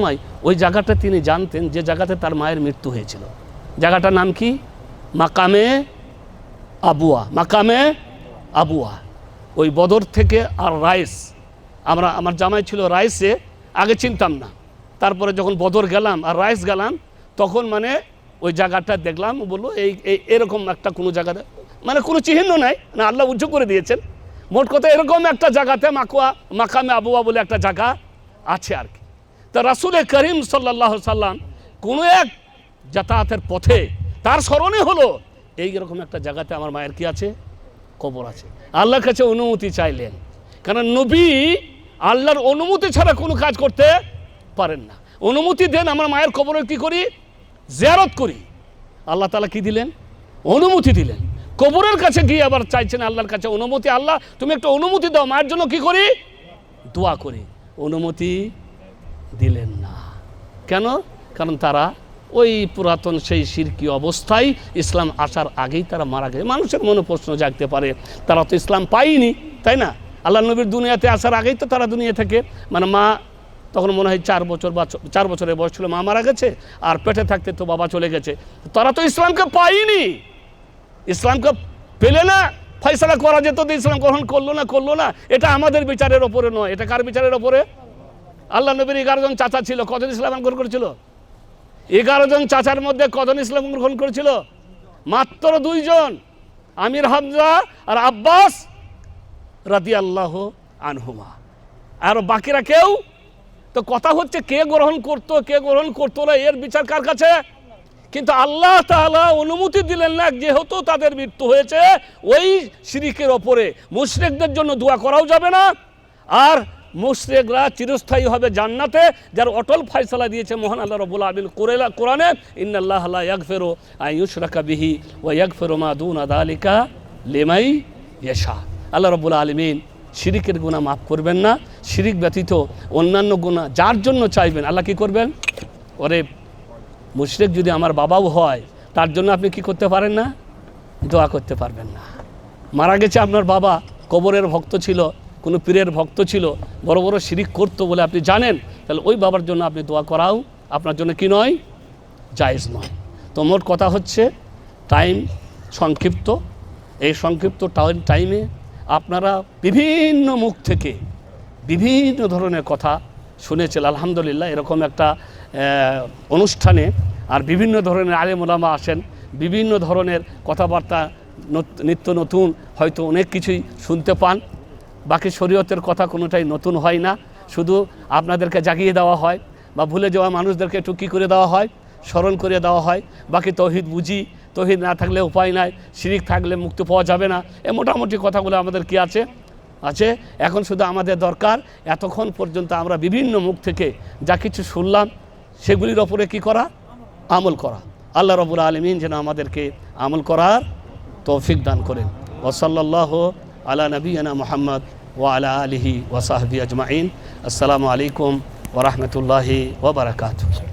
সময় ওই জায়গাটা তিনি জানতেন যে জায়গাতে তার মায়ের মৃত্যু হয়েছিল। জায়গাটার নাম কি? মাকামে আবুয়া। মাকামে আবুয়া। ওই বদর থেকে আর রাইস। আমরা, আমার জামাই ছিল রাইসে, আগে চিনতাম না। তারপরে যখন বদর গেলাম আর রাইস গেলাম, তখন মানে ওই জায়গাটা দেখলাম বলল, এই, এই- এরকম একটা কোনো জায়গাতে মানে কোনো চিহ্ন নাই না আল্লাহ উজ্জ্ব করে দিয়েছেন। মোট কথা এরকম একটা জায়গাতে মাকুয়া, মাকামে আবুয়া বলে একটা জায়গা আছে আর কি। তা রাসুল করিম সাল্লাহ সাল্লাম কোনো এক যাতায়াতের পথে তার স্মরণে হলো এইরকম একটা জায়গাতে আমার মায়ের কি আছে? কবর আছে। আল্লাহর কাছে অনুমতি চাইলেন। কারণ নবী আল্লাহর অনুমতি ছাড়া কোনো কাজ করতে পারেন না। অনুমতি দেন আমার মায়ের কবরে কি করি? জিয়ারত করি। আল্লাহ তালা কি দিলেন? অনুমতি দিলেন। কবরের কাছে গিয়ে আবার চাইছেন আল্লাহর কাছে অনুমতি। আল্লাহ, তুমি একটা অনুমতি দাও, মায়ের জন্য কি করি? দোয়া করি। অনুমতি দিলেন না। কেন? কারণ তারা ওই পুরাতন সেই সিরকি অবস্থায় ইসলাম আসার আগেই তারা মারা গেছে। মানুষের মনে প্রশ্ন জাগতে পারে, তারা তো ইসলাম পায়নি, তাই না? আল্লাহ নবীর দুনিয়াতে আসার আগেই তো তারা দুনিয়া থেকে মানে মা তখন মনে হয় চার বছর বা চার বছরের বয়স ছিল, মা মারা গেছে, আর পেটে থাকতে তো বাবা চলে গেছে। তারা তো ইসলামকে পায়নি, ইসলামকে পেলে না, ফয়সলা করা যেত ইসলাম গ্রহণ করল না করল না। এটা আমাদের বিচারের ওপরে নয়, এটা কার বিচারের ওপরে? আল্লাহ নবীর এগারো জন চাচা ছিল, কজন ইসলাম গ্রহণ করেছিল? এগারো জন চাচার মধ্যে কজন ইসলাম গ্রহণ করেছিল? মাত্র দুইজন, আমির হামজা আর আব্বাস রাদি আল্লাহ আনহুমা। আর বাকিরা কেউ? তো কথা হচ্ছে কে গ্রহণ করতো, কে গ্রহণ করতো না, এর বিচার কার কাছে? কিন্তু আল্লাহ তাআলা অনুমতি দিলেন না, যেহেতু তাদের মৃত্যু হয়েছে, ওই শিরিকের ওপরে। মুশরিকদের জন্য দোয়া করাও যাবে না। আর মুশরিকরা চিরস্থায়ী হবে জান্নাতে, যার অটল ফয়সালা দিয়েছে মহান আল্লাহ রবুল আলমিন কোরেলা, কোরআনে, ইন্নাল্লাহ লা ইয়াগফিরু আন ইউশরাকা বিহি ওয়া ইয়াগফিরু মা দুনা যালিকা লিমাই ইয়াশা। আল্লাহ রবুল আলমিন শিরিকের গুণা মাফ করবেন না, শিরিক ব্যতীত অন্যান্য গুণা যার জন্য চাইবেন, আল্লাহ কি করবেন? ওরে মুশরিক যদি আমার বাবাও হয়, তার জন্য আপনি কি করতে পারেন না? দোয়া করতে পারবেন না। মারা গেছে আপনার বাবা, কবরের ভক্ত ছিল কোনো পীরের ভক্ত ছিল, বড় বড় শিরিক করতো বলে আপনি জানেন, তাহলে ওই বাবার জন্য আপনি দোয়া করাও আপনার জন্য কি নয়? জায়েজ নয়। তো মোট কথা হচ্ছে টাইম সংক্ষিপ্ত। এই সংক্ষিপ্ত টাইম টাইমে আপনারা বিভিন্ন মুখ থেকে বিভিন্ন ধরনের কথা শুনেছেন। আলহামদুলিল্লাহ, এরকম একটা অনুষ্ঠানে আর বিভিন্ন ধরনের আলেমুলামা আসেন, বিভিন্ন ধরনের কথাবার্তা নত- নিত্য নতুন, হয়তো অনেক কিছুই শুনতে পান। বাকি শরীয়তের কথা কোনোটাই নতুন হয় না। শুধু আপনাদেরকে জাগিয়ে দেওয়া হয় বা ভুলে যাওয়া মানুষদেরকে একটু কী করে দেওয়া হয়, স্মরণ করে দেওয়া হয়। বাকি তৌহিদ বুঝি, তৌহিদ না থাকলে উপায় নাই, শিরিক থাকলে মুক্তি পাওয়া যাবে না। এ মোটামুটি কথাগুলো আমাদের কি আছে? আছে, এখন শুধু আমাদের দরকার, এতক্ষণ পর্যন্ত আমরা বিভিন্ন মুখ থেকে যা কিছু শুনলাম, সেগুলির ওপরে কি করা? আমল করা। আল্লাহ রবুল আলমিন যেন আমাদেরকে আমল করার তৌফিক দান করেন। ওসল্লাহ على نبينا محمد وعلى آله وصحبه أجمعين. السلام عليكم ورحمة الله وبركاته.